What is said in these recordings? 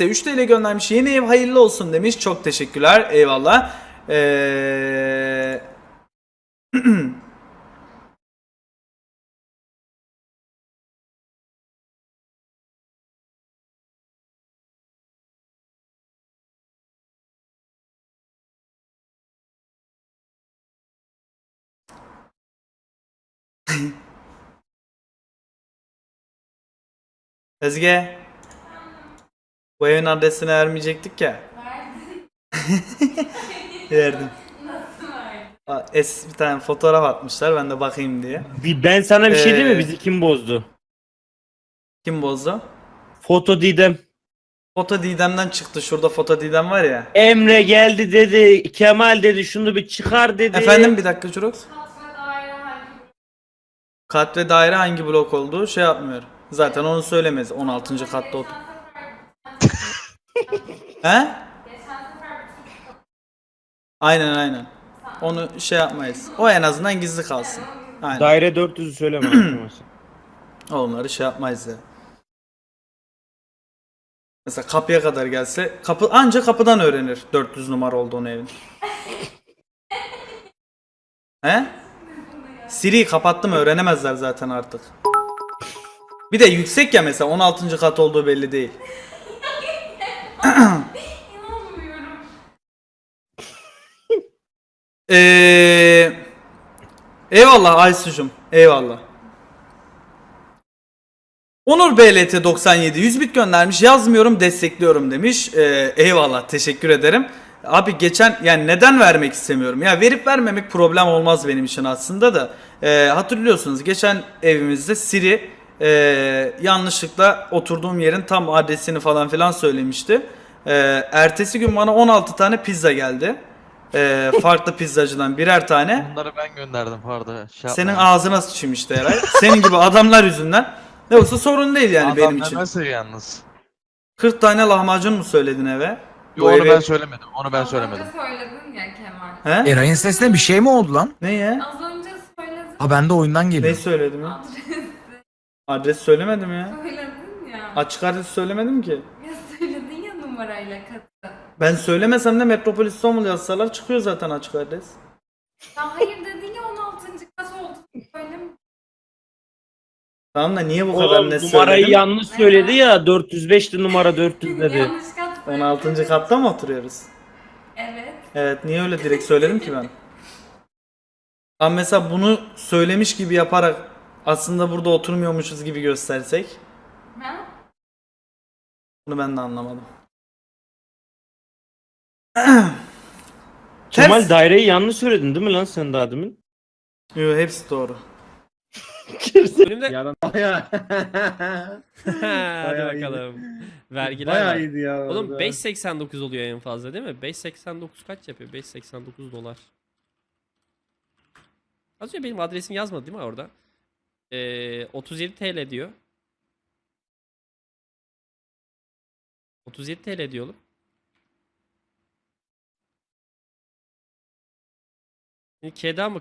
ise 3 TL göndermiş. Yeni ev hayırlı olsun demiş. Çok teşekkürler. Eyvallah. Ee... Özge. Bu evin adresini vermeyecektik ya. Verdim. Aa, Es bir tane fotoğraf atmışlar ben de bakayım diye. Bir- Ben sana bir şey diyeyim Ee, mi? Bizi kim bozdu? Kim bozdu? Foto Didem. Foto Didem'den çıktı. Şurada Foto Didem var ya. Emre geldi dedi. Kemal dedi şunu bir çıkar dedi. Efendim bir dakika Jurox. Kat ve daire hangi Kat ve daire hangi blok olduğu şey yapmıyor. Zaten onu söylemez. 16. katta otur. He? Aynen aynen. Onu şey yapmayız. O en azından gizli kalsın. Aynen. Daire 400'ü söyleme. arkadaşlar. Onları şey yapmayız ya. Mesela kapıya kadar gelse kapı anca kapıdan öğrenir 400 numara olduğunu evin. He? Siri'yi kapattım öğrenemezler zaten artık. Bir de yüksek ya mesela 16. kat olduğu belli değil. İnanmıyorum. Ee, eyvallah Aysu'cum. Eyvallah. Onur BLT 97 100 bit göndermiş. Yazmıyorum destekliyorum demiş. Ee, eyvallah teşekkür ederim. Abi geçen yani neden vermek istemiyorum? Ya verip vermemek problem olmaz benim için aslında da. Ee, hatırlıyorsunuz geçen evimizde Siri e, yanlışlıkla oturduğum yerin tam adresini falan filan söylemişti. Ee, ertesi gün bana 16 tane pizza geldi. Ee, farklı pizzacıdan birer tane. Bunları ben gönderdim pardon. Şey Senin yapmayın. ağzına sıçayım işte Eray. Senin gibi adamlar yüzünden. Yoksa sorun değil yani Adam benim için. demezse yalnız. 40 tane lahmacun mu söyledin eve? Yo, onu eve- ben söylemedim. Onu ben Az söylemedim. önce söyledin ya Kemal. He? Eray'ın sesine bir şey mi oldu lan? Ne ya? Az önce söyledin. Ha ben de oyundan Ne geliyor. söyledim ya? Adres söylemedim ya. söyledin ya. Açık adres söylemedim ki. Ya söyledin ya numarayla katı. Ben söylemesem de Metropol İstanbul yazsalar çıkıyor zaten açık adres. Ya hayır dedin ya 16. kat oldu. Söyleme. Tamam da niye bu kadar Oğlum net numarayı söyledim? yanlış söyledi ya. 405'ti numara 400 dedi. Yanlış kat 16. katta mı oturuyoruz? Evet. Evet niye öyle direkt söyledim ki ben? Ama mesela bunu söylemiş gibi yaparak aslında burada oturmuyormuşuz gibi göstersek Ha? bunu ben de anlamadım. Kemal Ters- daireyi yanlış söyledin değil mi lan sen daha demin? Yo hepsi doğru. Önümde... Yaran bayağı. Hadi Bayağı bakalım. Vergiler bayağı var. iyiydi ya. Oğlum orada. 5.89 oluyor en fazla değil mi? 5.89 kaç yapıyor? 5.89 dolar. Az önce benim adresim yazmadı değil mi orada? Ee, 37 TL diyor. 37 TL diyor oğlum. Şimdi Keda mı?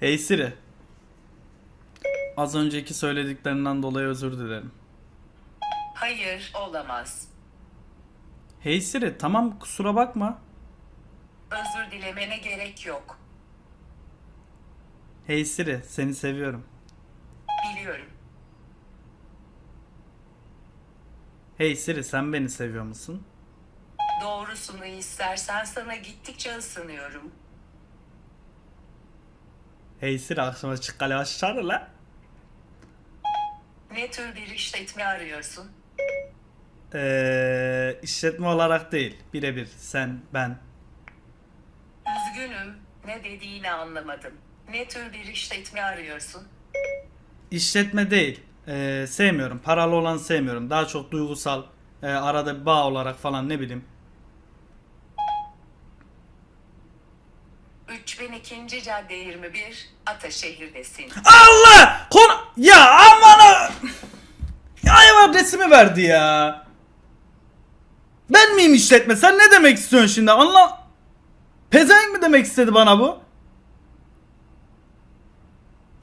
Hey Siri. Az önceki söylediklerinden dolayı özür dilerim. Hayır, olamaz. Hey Siri tamam kusura bakma. Özür dilemene gerek yok. Hey Siri seni seviyorum. Biliyorum. Hey Siri sen beni seviyor musun? Doğrusunu istersen sana gittikçe ısınıyorum. Hey Siri akşama çık kale aşağı la. Ne tür bir işletme arıyorsun? Ee, işletme olarak değil. Birebir sen ben. Üzgünüm, ne dediğini anlamadım. Ne tür bir işletme arıyorsun? İşletme değil. Ee, sevmiyorum. Paralı olan sevmiyorum. Daha çok duygusal. e, arada bir bağ olarak falan ne bileyim. 3002. Cadde 21, Ataşehir'desin. Allah! Konu... Ya aman ha! Ya ev adresimi verdi ya. Ben miyim işletme? Sen ne demek istiyorsun şimdi? Anla... Pezevenk mi demek istedi bana bu?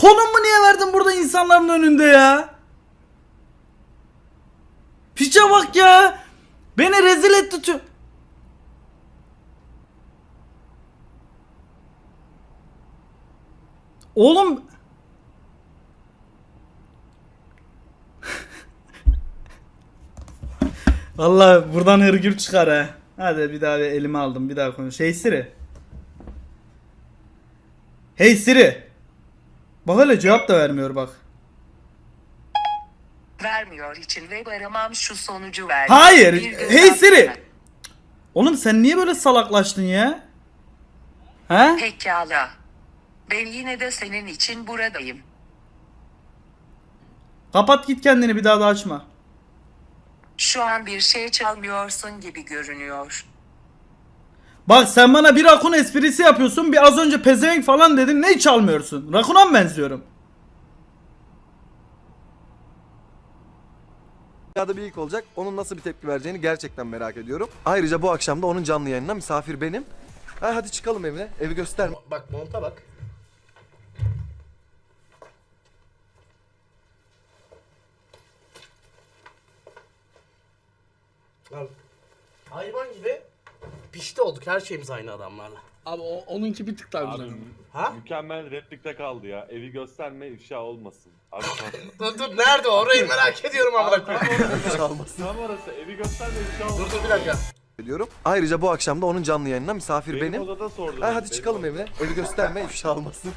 Konum mu niye verdin burada insanların önünde ya? Piçe bak ya. Beni rezil etti Oğlum Vallahi buradan hırgür çıkar ha. Hadi bir daha bir elime aldım bir daha konuş. Hey Siri. Hey Siri. Bak hele cevap da vermiyor bak. Vermiyor için web aramam şu sonucu ver. Hayır. Bir göz Hey. Siri. Oğlum sen niye böyle salaklaştın ya? He? Pekala. Ben yine de senin için buradayım. Kapat git kendini bir daha da açma. Şu an bir şey çalmıyorsun gibi görünüyor. Bak sen bana bir rakun esprisi yapıyorsun. Bir az önce pezevenk falan dedin. Ne çalmıyorsun? Rakuna mı benziyorum? Dünyada bir ilk olacak. Onun nasıl bir tepki vereceğini gerçekten merak ediyorum. Ayrıca bu akşam da onun canlı yayınına misafir benim. Ha, hadi çıkalım evine. Evi gösterme. Bak monta bak. Abi, hayvan gibi pişti olduk her şeyimiz aynı adamlarla. Abi o, onunki bir tık daha güzel. Ha? Mükemmel replikte kaldı ya. Evi gösterme ifşa olmasın. Abi tam, Dur dur nerede orayı merak ediyorum amına koyayım. Çalmasın tam orası. Evi gösterme ifşa olmasın. Dur dur bir dakika. diyorum. Ayrıca bu akşam da onun canlı yayınına misafir Benim, benim. odada sordum. Ha, hadi Benim çıkalım odada. evine. Evi gösterme ifşa olmasın.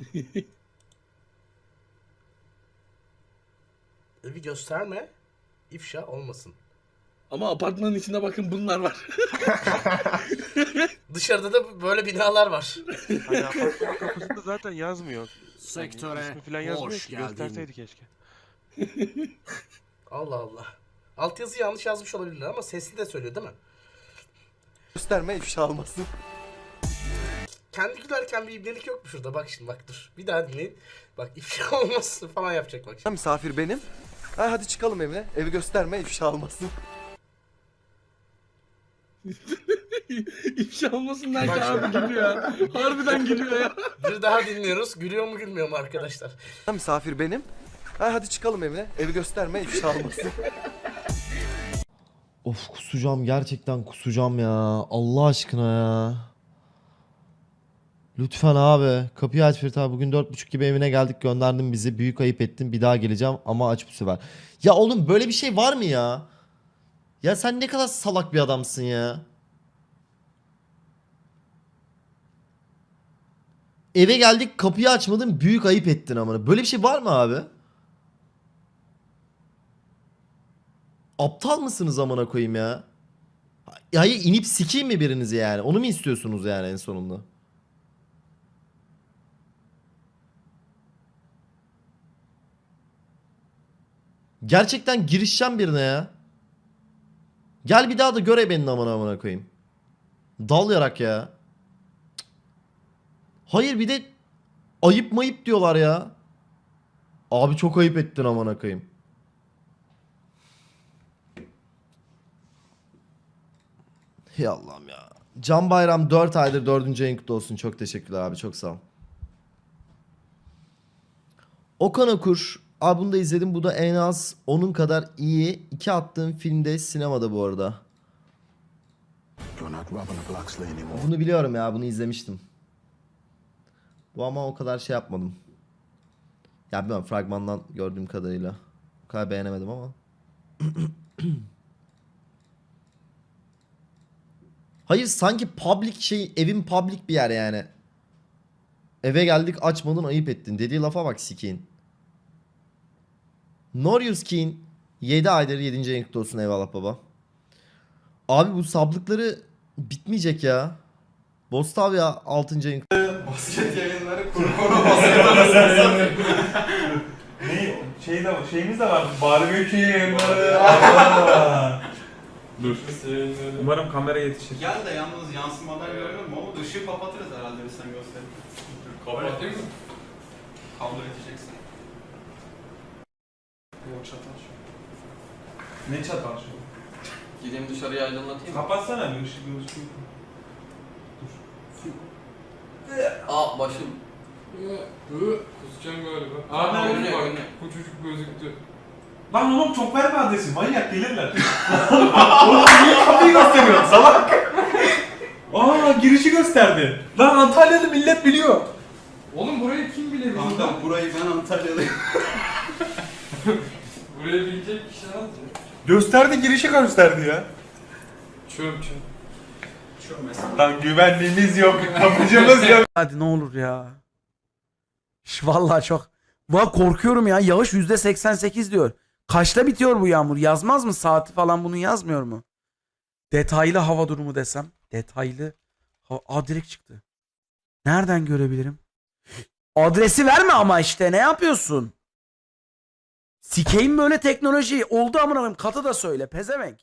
Evi gösterme. ifşa olmasın. Ama apartmanın içinde bakın bunlar var. Dışarıda da böyle binalar var. Hani apartmanın kapısında zaten yazmıyor. Sektöre ismi falan yazmıyor hoş ki. Gösterseydi keşke. Allah Allah. Altyazı yanlış yazmış olabilirler ama sesli de söylüyor değil mi? gösterme ifşa olmasın. Kendi gülerken bir ibnelik yok mu şurada? Bak şimdi bak dur. Bir daha dinleyin. Bak ifşa olmasın falan yapacak bak şimdi. misafir benim. Ha, hadi çıkalım evine. Evi gösterme ifşa olmasın. İfşa olmasın derken Bak abi gülüyor ya. Harbiden gülüyor ya. Bir daha dinliyoruz. Gülüyor mu gülmüyor mu arkadaşlar? Misafir benim. Ha, hadi çıkalım evine. Evi gösterme ifşa olmasın. Of kusacağım gerçekten kusacağım ya. Allah aşkına ya. Lütfen abi. Kapıyı aç Ferit abi. Bugün dört buçuk gibi evine geldik gönderdin bizi. Büyük ayıp ettin. Bir daha geleceğim ama aç bu sefer. Ya oğlum böyle bir şey var mı ya? Ya sen ne kadar salak bir adamsın ya. Eve geldik kapıyı açmadın büyük ayıp ettin amına. Böyle bir şey var mı abi? Aptal mısınız amına koyayım ya? Hayır inip sikeyim mi birinizi yani? Onu mu istiyorsunuz yani en sonunda? Gerçekten girişeceğim birine ya. Gel bir daha da göre benim amına amına koyayım. Dal yarak ya. Hayır bir de ayıp mayıp diyorlar ya. Abi çok ayıp ettin amına koyayım. Hey Allah'ım ya. Can Bayram 4 aydır 4. ayın kutlu olsun. Çok teşekkürler abi. Çok sağ ol. Okan Okur. Abi bunu da izledim. Bu da en az onun kadar iyi. İki attığım filmde sinemada bu arada. Bunu biliyorum ya. Bunu izlemiştim. Bu ama o kadar şey yapmadım. Ya bilmiyorum fragmandan gördüğüm kadarıyla. O kadar beğenemedim ama. Hayır sanki public şey evin public bir yer yani. Eve geldik açmadın ayıp ettin. Dediği lafa bak sikin. Norius King 7 aydır 7. ayın kutlu olsun eyvallah baba. Abi bu sablıkları bitmeyecek ya. Bostav ya 6. ayın Şey de, şeyimiz de var. Barbekü yayınları. Dur. Umarım kamera yetişir. Gel de yalnız yansımadan görüyorum ama ışığı kapatırız herhalde biz sen gösterin. Kapatayım mı? Kablo edeceksin. Çatal şu. Ne çatal şu? Gideyim dışarıya aydınlatayım Kapatsana bir ışık bir ışık. Aa başım. Kusacağım galiba. Aa, Aa, görünüyor, bak, görünüyor. Bu çocuk gözüktü. Lan oğlum çok verme adresi manyak gelirler. oğlum niye kapıyı gösteriyorsun salak? Aa girişi gösterdi. Lan Antalyalı millet biliyor. Oğlum burayı kim bilebilir? Kanka burayı ben Antalyalıyım. burayı bilecek kişi az ya. Gösterdi girişi gösterdi ya. Çöp çöp. Lan güvenliğimiz yok, kapıcımız yok. Hadi ne olur ya. Şş, vallahi çok. Va korkuyorum ya. Yağış yüzde 88 diyor. Kaçta bitiyor bu yağmur? Yazmaz mı? Saati falan bunu yazmıyor mu? Detaylı hava durumu desem. Detaylı. Ha, Aa direkt çıktı. Nereden görebilirim? Adresi verme ama işte ne yapıyorsun? Sikeyim böyle teknolojiyi. Oldu amına koyayım. Katı da söyle. Pezevenk.